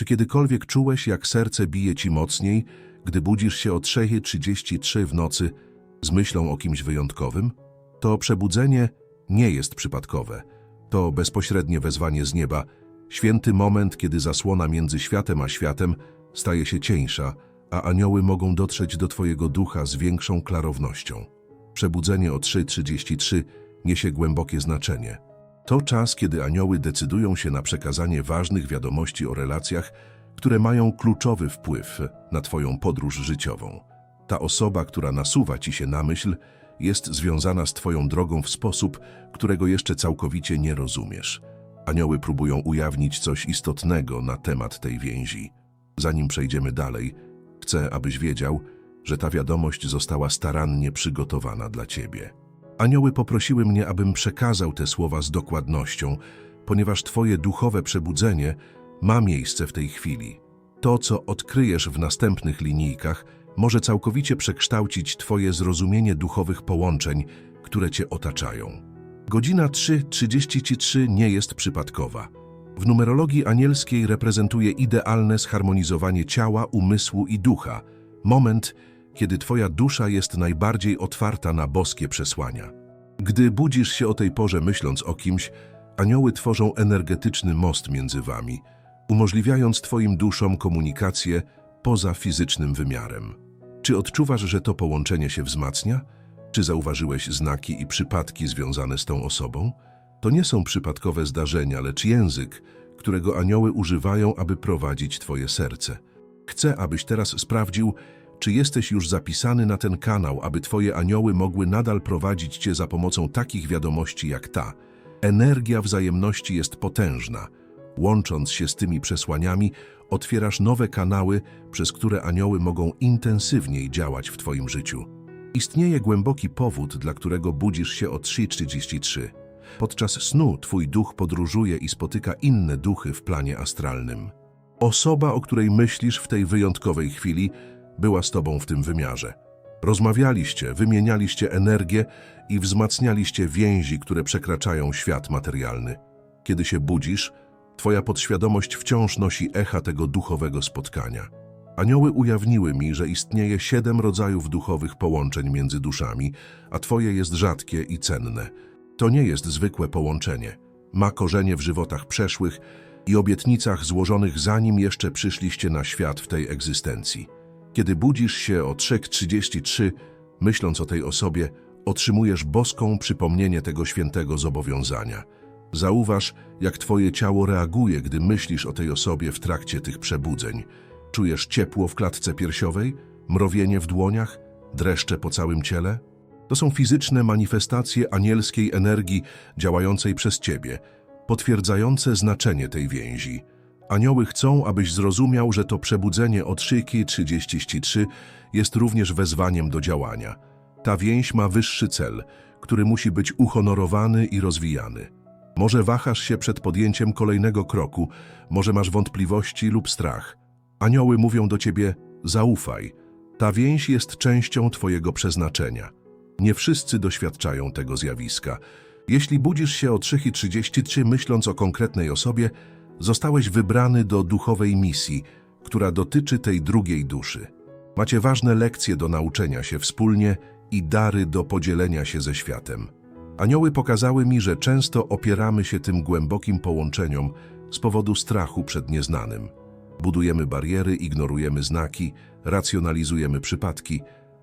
Czy kiedykolwiek czułeś, jak serce bije ci mocniej, gdy budzisz się o 3.33 w nocy z myślą o kimś wyjątkowym? To przebudzenie nie jest przypadkowe. To bezpośrednie wezwanie z nieba, święty moment, kiedy zasłona między światem a światem staje się cieńsza, a anioły mogą dotrzeć do Twojego ducha z większą klarownością. Przebudzenie o 3.33 niesie głębokie znaczenie. To czas, kiedy anioły decydują się na przekazanie ważnych wiadomości o relacjach, które mają kluczowy wpływ na Twoją podróż życiową. Ta osoba, która nasuwa Ci się na myśl, jest związana z Twoją drogą w sposób, którego jeszcze całkowicie nie rozumiesz. Anioły próbują ujawnić coś istotnego na temat tej więzi. Zanim przejdziemy dalej, chcę, abyś wiedział, że ta wiadomość została starannie przygotowana dla Ciebie. Anioły poprosiły mnie, abym przekazał te słowa z dokładnością, ponieważ Twoje duchowe przebudzenie ma miejsce w tej chwili. To, co odkryjesz w następnych linijkach, może całkowicie przekształcić Twoje zrozumienie duchowych połączeń, które Cię otaczają. Godzina 3.33 nie jest przypadkowa. W numerologii anielskiej reprezentuje idealne zharmonizowanie ciała, umysłu i ducha, moment, kiedy Twoja dusza jest najbardziej otwarta na boskie przesłania. Gdy budzisz się o tej porze myśląc o kimś, anioły tworzą energetyczny most między Wami, umożliwiając Twoim duszom komunikację poza fizycznym wymiarem. Czy odczuwasz, że to połączenie się wzmacnia? Czy zauważyłeś znaki i przypadki związane z tą osobą? To nie są przypadkowe zdarzenia, lecz język, którego anioły używają, aby prowadzić Twoje serce. Chcę, abyś teraz sprawdził, czy jesteś już zapisany na ten kanał, aby Twoje anioły mogły nadal prowadzić Cię za pomocą takich wiadomości jak ta. Energia wzajemności jest potężna. Łącząc się z tymi przesłaniami, otwierasz nowe kanały, przez które anioły mogą intensywniej działać w Twoim życiu. Istnieje głęboki powód, dla którego budzisz się o 3.33. Podczas snu Twój duch podróżuje i spotyka inne duchy w planie astralnym. Osoba, o której myślisz w tej wyjątkowej chwili, była z Tobą w tym wymiarze. Rozmawialiście, wymienialiście energię i wzmacnialiście więzi, które przekraczają świat materialny. Kiedy się budzisz, Twoja podświadomość wciąż nosi echa tego duchowego spotkania. Anioły ujawniły mi, że istnieje siedem rodzajów duchowych połączeń między duszami, a Twoje jest rzadkie i cenne. To nie jest zwykłe połączenie. Ma korzenie w żywotach przeszłych i obietnicach złożonych zanim jeszcze przyszliście na świat w tej egzystencji. Kiedy budzisz się o 3.33, myśląc o tej osobie, otrzymujesz boską przypomnienie tego świętego zobowiązania. Zauważ, jak twoje ciało reaguje, gdy myślisz o tej osobie w trakcie tych przebudzeń. Czujesz ciepło w klatce piersiowej, mrowienie w dłoniach, dreszcze po całym ciele? To są fizyczne manifestacje anielskiej energii działającej przez ciebie, potwierdzające znaczenie tej więzi. Anioły chcą, abyś zrozumiał, że to przebudzenie od 3.33 jest również wezwaniem do działania. Ta więź ma wyższy cel, który musi być uhonorowany i rozwijany. Może wahasz się przed podjęciem kolejnego kroku, może masz wątpliwości lub strach. Anioły mówią do ciebie: zaufaj. Ta więź jest częścią twojego przeznaczenia. Nie wszyscy doświadczają tego zjawiska. Jeśli budzisz się o 3.33 myśląc o konkretnej osobie, zostałeś wybrany do duchowej misji, która dotyczy tej drugiej duszy. Macie ważne lekcje do nauczenia się wspólnie i dary do podzielenia się ze światem. Anioły pokazały mi, że często opieramy się tym głębokim połączeniom z powodu strachu przed nieznanym. Budujemy bariery, ignorujemy znaki, racjonalizujemy przypadki,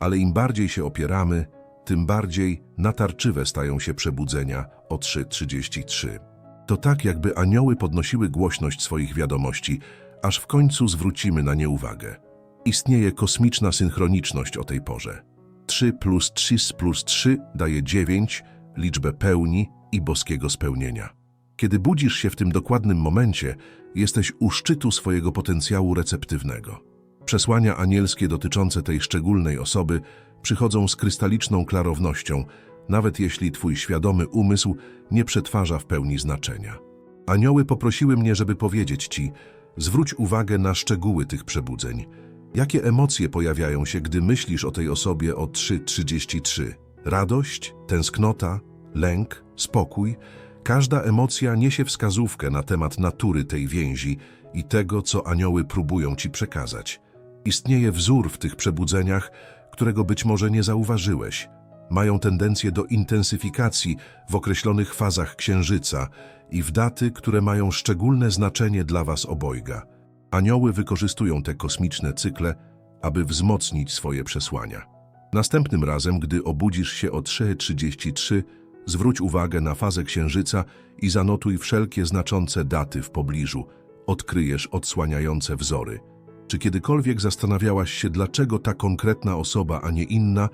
ale im bardziej się opieramy, tym bardziej natarczywe stają się przebudzenia o 3.33. To tak, jakby anioły podnosiły głośność swoich wiadomości, aż w końcu zwrócimy na nie uwagę. Istnieje kosmiczna synchroniczność o tej porze. 3 plus 3 plus 3 daje 9, liczbę pełni i boskiego spełnienia. Kiedy budzisz się w tym dokładnym momencie, jesteś u szczytu swojego potencjału receptywnego. Przesłania anielskie dotyczące tej szczególnej osoby przychodzą z krystaliczną klarownością, nawet jeśli twój świadomy umysł nie przetwarza w pełni znaczenia. Anioły poprosiły mnie, żeby powiedzieć ci, zwróć uwagę na szczegóły tych przebudzeń. Jakie emocje pojawiają się, gdy myślisz o tej osobie o 3.33? Radość, tęsknota, lęk, spokój? Każda emocja niesie wskazówkę na temat natury tej więzi i tego, co anioły próbują ci przekazać. Istnieje wzór w tych przebudzeniach, którego być może nie zauważyłeś. Mają tendencję do intensyfikacji w określonych fazach księżyca i w daty, które mają szczególne znaczenie dla was obojga. Anioły wykorzystują te kosmiczne cykle, aby wzmocnić swoje przesłania. Następnym razem, gdy obudzisz się o 3.33, zwróć uwagę na fazę księżyca i zanotuj wszelkie znaczące daty w pobliżu. Odkryjesz odsłaniające wzory. Czy kiedykolwiek zastanawiałaś się, dlaczego ta konkretna osoba, a nie inna,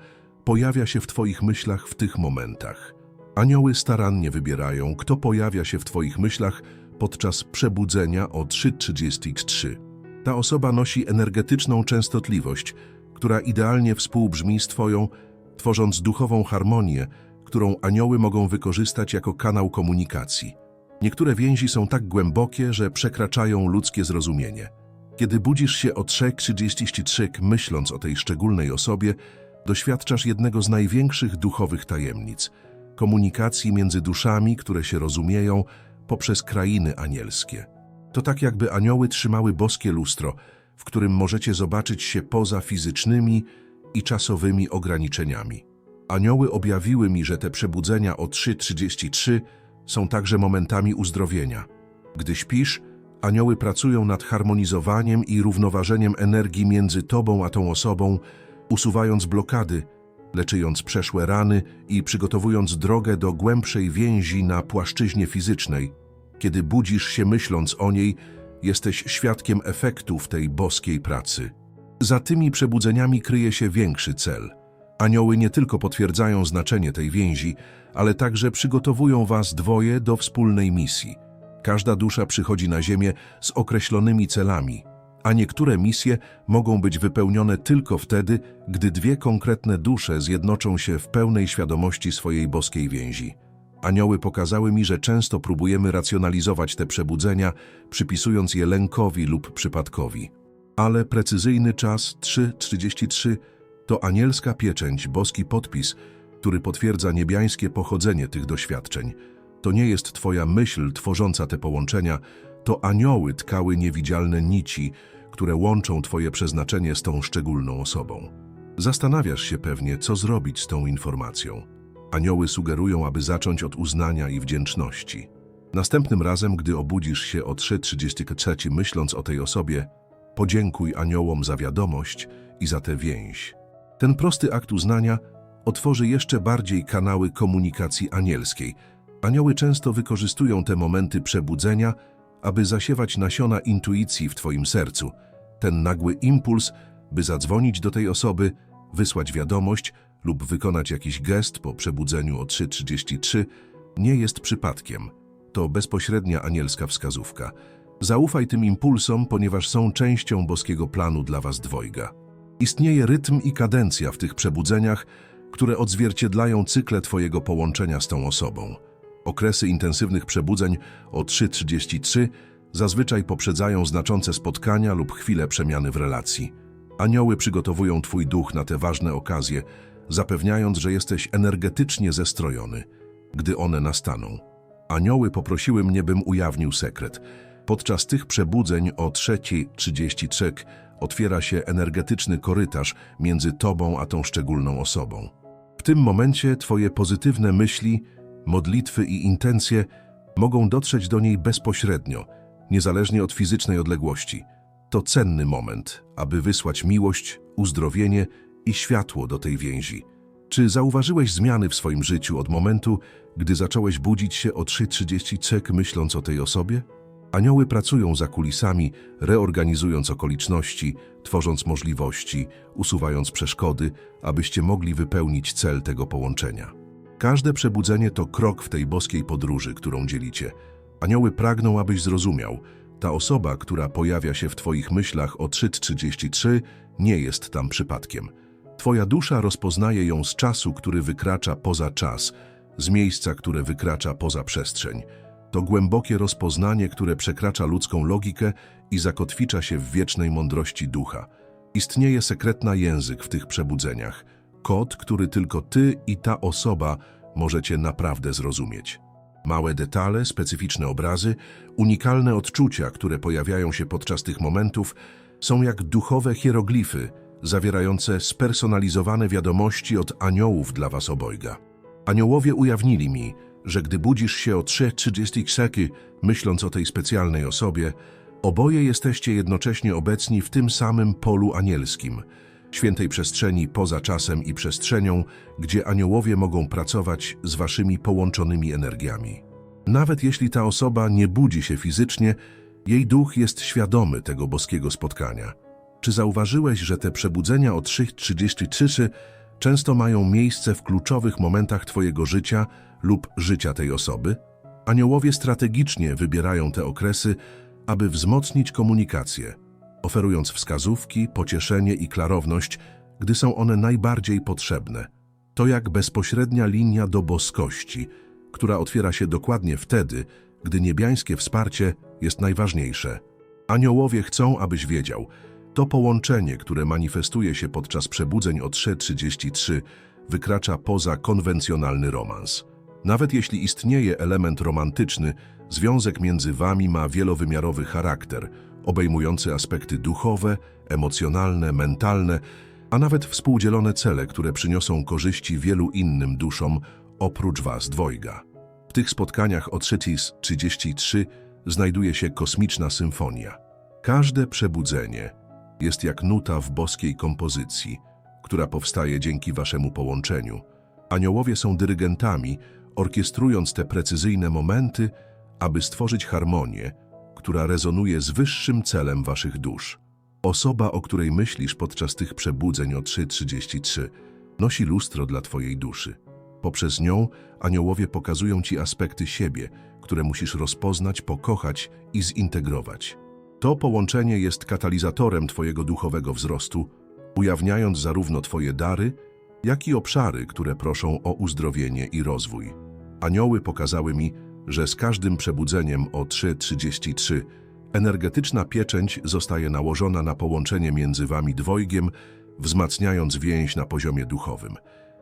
pojawia się w Twoich myślach w tych momentach? Anioły starannie wybierają, kto pojawia się w Twoich myślach podczas przebudzenia o 3.33. Ta osoba nosi energetyczną częstotliwość, która idealnie współbrzmi z Twoją, tworząc duchową harmonię, którą anioły mogą wykorzystać jako kanał komunikacji. Niektóre więzi są tak głębokie, że przekraczają ludzkie zrozumienie. Kiedy budzisz się o 3.33 myśląc o tej szczególnej osobie, doświadczasz jednego z największych duchowych tajemnic komunikacji między duszami, które się rozumieją poprzez krainy anielskie. To tak jakby anioły trzymały boskie lustro, w którym możecie zobaczyć się poza fizycznymi i czasowymi ograniczeniami. Anioły objawiły mi, że te przebudzenia o 3.33 są także momentami uzdrowienia. Gdy śpisz, anioły pracują nad harmonizowaniem i równoważeniem energii między tobą a tą osobą, usuwając blokady, leczyjąc przeszłe rany i przygotowując drogę do głębszej więzi na płaszczyźnie fizycznej. Kiedy budzisz się myśląc o niej, jesteś świadkiem efektów tej boskiej pracy. Za tymi przebudzeniami kryje się większy cel. Anioły nie tylko potwierdzają znaczenie tej więzi, ale także przygotowują was dwoje do wspólnej misji. Każda dusza przychodzi na Ziemię z określonymi celami, a niektóre misje mogą być wypełnione tylko wtedy, gdy dwie konkretne dusze zjednoczą się w pełnej świadomości swojej boskiej więzi. Anioły pokazały mi, że często próbujemy racjonalizować te przebudzenia, przypisując je lękowi lub przypadkowi. Ale precyzyjny czas 3.33 to anielska pieczęć, boski podpis, który potwierdza niebiańskie pochodzenie tych doświadczeń. To nie jest Twoja myśl tworząca te połączenia, to anioły tkały niewidzialne nici, które łączą Twoje przeznaczenie z tą szczególną osobą. Zastanawiasz się pewnie, co zrobić z tą informacją. Anioły sugerują, aby zacząć od uznania i wdzięczności. Następnym razem, gdy obudzisz się o 3.33 myśląc o tej osobie, podziękuj aniołom za wiadomość i za tę więź. Ten prosty akt uznania otworzy jeszcze bardziej kanały komunikacji anielskiej. Anioły często wykorzystują te momenty przebudzenia, aby zasiewać nasiona intuicji w Twoim sercu. Ten nagły impuls, by zadzwonić do tej osoby, wysłać wiadomość lub wykonać jakiś gest po przebudzeniu o 3.33, nie jest przypadkiem. To bezpośrednia anielska wskazówka. Zaufaj tym impulsom, ponieważ są częścią boskiego planu dla Was dwojga. Istnieje rytm i kadencja w tych przebudzeniach, które odzwierciedlają cykle Twojego połączenia z tą osobą. Okresy intensywnych przebudzeń o 3.33 zazwyczaj poprzedzają znaczące spotkania lub chwile przemiany w relacji. Anioły przygotowują Twój duch na te ważne okazje, zapewniając, że jesteś energetycznie zestrojony, gdy one nastaną. Anioły poprosiły mnie, bym ujawnił sekret. Podczas tych przebudzeń o 3.33 otwiera się energetyczny korytarz między Tobą a tą szczególną osobą. W tym momencie Twoje pozytywne myśli, modlitwy i intencje mogą dotrzeć do niej bezpośrednio, niezależnie od fizycznej odległości. To cenny moment, aby wysłać miłość, uzdrowienie i światło do tej więzi. Czy zauważyłeś zmiany w swoim życiu od momentu, gdy zacząłeś budzić się o 3.30 cek myśląc o tej osobie? Anioły pracują za kulisami, reorganizując okoliczności, tworząc możliwości, usuwając przeszkody, abyście mogli wypełnić cel tego połączenia. Każde przebudzenie to krok w tej boskiej podróży, którą dzielicie. Anioły pragną, abyś zrozumiał, ta osoba, która pojawia się w Twoich myślach o 3.33, nie jest tam przypadkiem. Twoja dusza rozpoznaje ją z czasu, który wykracza poza czas, z miejsca, które wykracza poza przestrzeń. To głębokie rozpoznanie, które przekracza ludzką logikę i zakotwicza się w wiecznej mądrości ducha. Istnieje sekretna język w tych przebudzeniach, kod, który tylko ty i ta osoba możecie naprawdę zrozumieć. Małe detale, specyficzne obrazy, unikalne odczucia, które pojawiają się podczas tych momentów, są jak duchowe hieroglify, zawierające spersonalizowane wiadomości od aniołów dla was obojga. Aniołowie ujawnili mi, że gdy budzisz się o 3.30 seky, myśląc o tej specjalnej osobie, oboje jesteście jednocześnie obecni w tym samym polu anielskim, świętej przestrzeni poza czasem i przestrzenią, gdzie aniołowie mogą pracować z waszymi połączonymi energiami. Nawet jeśli ta osoba nie budzi się fizycznie, jej duch jest świadomy tego boskiego spotkania. Czy zauważyłeś, że te przebudzenia o 3.33 często mają miejsce w kluczowych momentach Twojego życia lub życia tej osoby? Aniołowie strategicznie wybierają te okresy, aby wzmocnić komunikację, oferując wskazówki, pocieszenie i klarowność, gdy są one najbardziej potrzebne. To jak bezpośrednia linia do boskości, która otwiera się dokładnie wtedy, gdy niebiańskie wsparcie jest najważniejsze. Aniołowie chcą, abyś wiedział, to połączenie, które manifestuje się podczas przebudzeń o 3.33, wykracza poza konwencjonalny romans. Nawet jeśli istnieje element romantyczny, związek między wami ma wielowymiarowy charakter, obejmujący aspekty duchowe, emocjonalne, mentalne, a nawet współdzielone cele, które przyniosą korzyści wielu innym duszom oprócz was dwojga. W tych spotkaniach o 3.33 znajduje się kosmiczna symfonia. Każde przebudzenie jest jak nuta w boskiej kompozycji, która powstaje dzięki waszemu połączeniu. Aniołowie są dyrygentami, orkiestrując te precyzyjne momenty, aby stworzyć harmonię, która rezonuje z wyższym celem waszych dusz. Osoba, o której myślisz podczas tych przebudzeń o 3.33, nosi lustro dla twojej duszy. Poprzez nią aniołowie pokazują ci aspekty siebie, które musisz rozpoznać, pokochać i zintegrować. To połączenie jest katalizatorem twojego duchowego wzrostu, ujawniając zarówno twoje dary, jak i obszary, które proszą o uzdrowienie i rozwój. Anioły pokazały mi, że z każdym przebudzeniem o 3.33 energetyczna pieczęć zostaje nałożona na połączenie między wami dwojgiem, wzmacniając więź na poziomie duchowym.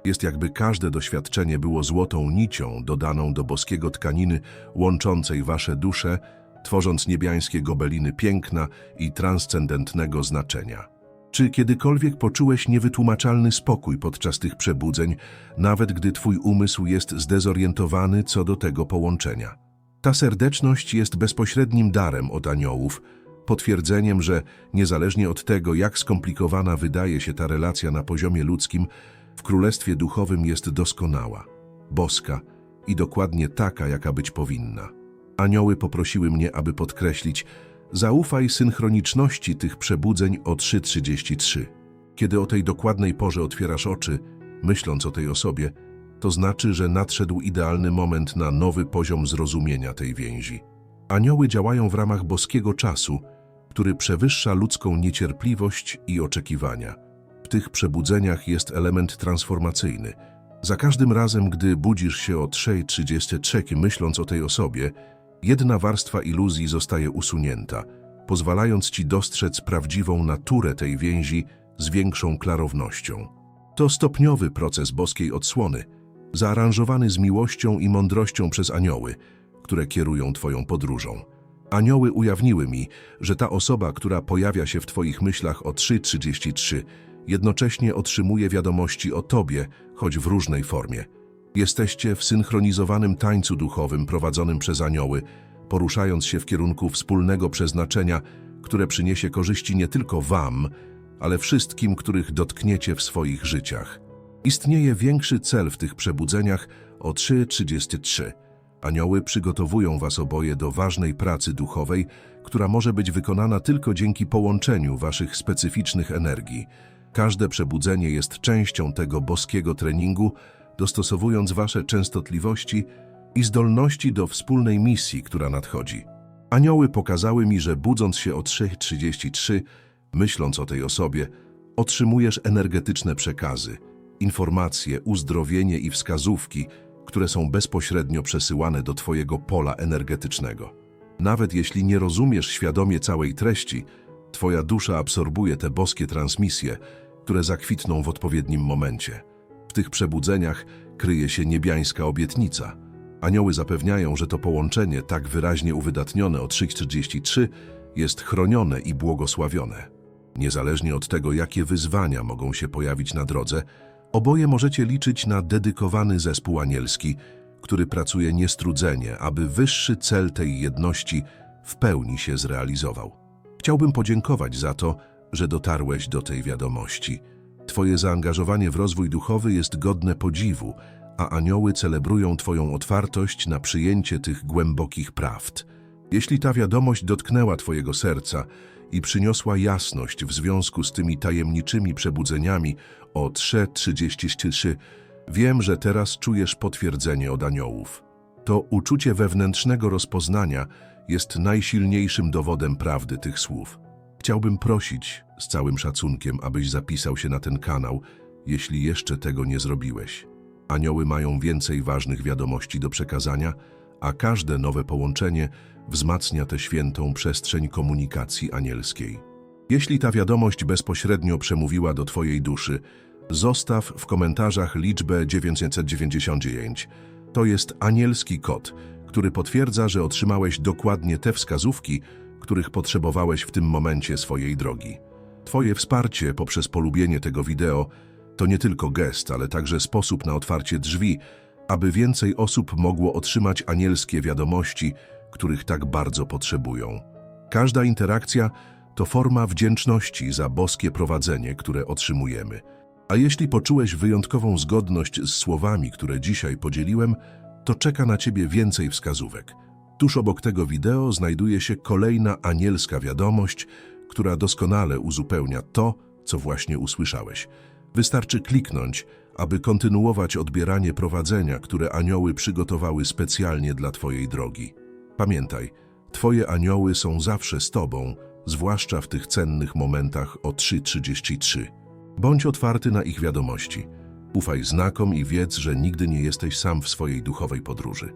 Jest jakby każde doświadczenie było złotą nicią dodaną do boskiego tkaniny łączącej wasze dusze, tworząc niebiańskie gobeliny piękna i transcendentnego znaczenia. Czy kiedykolwiek poczułeś niewytłumaczalny spokój podczas tych przebudzeń, nawet gdy twój umysł jest zdezorientowany co do tego połączenia? Ta serdeczność jest bezpośrednim darem od aniołów, potwierdzeniem, że niezależnie od tego, jak skomplikowana wydaje się ta relacja na poziomie ludzkim, w Królestwie Duchowym jest doskonała, boska i dokładnie taka, jaka być powinna. Anioły poprosiły mnie, aby podkreślić, zaufaj synchroniczności tych przebudzeń o 3.33. Kiedy o tej dokładnej porze otwierasz oczy, myśląc o tej osobie, to znaczy, że nadszedł idealny moment na nowy poziom zrozumienia tej więzi. Anioły działają w ramach boskiego czasu, który przewyższa ludzką niecierpliwość i oczekiwania. W tych przebudzeniach jest element transformacyjny. Za każdym razem, gdy budzisz się o 3.33 myśląc o tej osobie, jedna warstwa iluzji zostaje usunięta, pozwalając ci dostrzec prawdziwą naturę tej więzi z większą klarownością. To stopniowy proces boskiej odsłony, zaaranżowany z miłością i mądrością przez anioły, które kierują twoją podróżą. Anioły ujawniły mi, że ta osoba, która pojawia się w twoich myślach o 3.33, jednocześnie otrzymuje wiadomości o tobie, choć w różnej formie. Jesteście w synchronizowanym tańcu duchowym prowadzonym przez anioły, poruszając się w kierunku wspólnego przeznaczenia, które przyniesie korzyści nie tylko wam, ale wszystkim, których dotkniecie w swoich życiach. Istnieje większy cel w tych przebudzeniach o 3.33. Anioły przygotowują was oboje do ważnej pracy duchowej, która może być wykonana tylko dzięki połączeniu waszych specyficznych energii. Każde przebudzenie jest częścią tego boskiego treningu, dostosowując wasze częstotliwości i zdolności do wspólnej misji, która nadchodzi. Anioły pokazały mi, że budząc się o 3.33, myśląc o tej osobie, otrzymujesz energetyczne przekazy, informacje, uzdrowienie i wskazówki, które są bezpośrednio przesyłane do twojego pola energetycznego. Nawet jeśli nie rozumiesz świadomie całej treści, twoja dusza absorbuje te boskie transmisje, które zakwitną w odpowiednim momencie. Tych przebudzeniach kryje się niebiańska obietnica. Anioły zapewniają, że to połączenie, tak wyraźnie uwydatnione o 3.43, jest chronione i błogosławione. Niezależnie od tego, jakie wyzwania mogą się pojawić na drodze, oboje możecie liczyć na dedykowany zespół anielski, który pracuje niestrudzenie, aby wyższy cel tej jedności w pełni się zrealizował. Chciałbym podziękować za to, że dotarłeś do tej wiadomości. Twoje zaangażowanie w rozwój duchowy jest godne podziwu, a anioły celebrują Twoją otwartość na przyjęcie tych głębokich prawd. Jeśli ta wiadomość dotknęła Twojego serca i przyniosła jasność w związku z tymi tajemniczymi przebudzeniami o 3.33, wiem, że teraz czujesz potwierdzenie od aniołów. To uczucie wewnętrznego rozpoznania jest najsilniejszym dowodem prawdy tych słów. Chciałbym prosić z całym szacunkiem, abyś zapisał się na ten kanał, jeśli jeszcze tego nie zrobiłeś. Anioły mają więcej ważnych wiadomości do przekazania, a każde nowe połączenie wzmacnia tę świętą przestrzeń komunikacji anielskiej. Jeśli ta wiadomość bezpośrednio przemówiła do Twojej duszy, zostaw w komentarzach liczbę 999. To jest anielski kod, który potwierdza, że otrzymałeś dokładnie te wskazówki, których potrzebowałeś w tym momencie swojej drogi. Twoje wsparcie poprzez polubienie tego wideo to nie tylko gest, ale także sposób na otwarcie drzwi, aby więcej osób mogło otrzymać anielskie wiadomości, których tak bardzo potrzebują. Każda interakcja to forma wdzięczności za boskie prowadzenie, które otrzymujemy. A jeśli poczułeś wyjątkową zgodność z słowami, które dzisiaj podzieliłem, to czeka na Ciebie więcej wskazówek. Tuż obok tego wideo znajduje się kolejna anielska wiadomość, która doskonale uzupełnia to, co właśnie usłyszałeś. Wystarczy kliknąć, aby kontynuować odbieranie prowadzenia, które anioły przygotowały specjalnie dla Twojej drogi. Pamiętaj, Twoje anioły są zawsze z Tobą, zwłaszcza w tych cennych momentach o 3.33. Bądź otwarty na ich wiadomości. Ufaj znakom i wiedz, że nigdy nie jesteś sam w swojej duchowej podróży.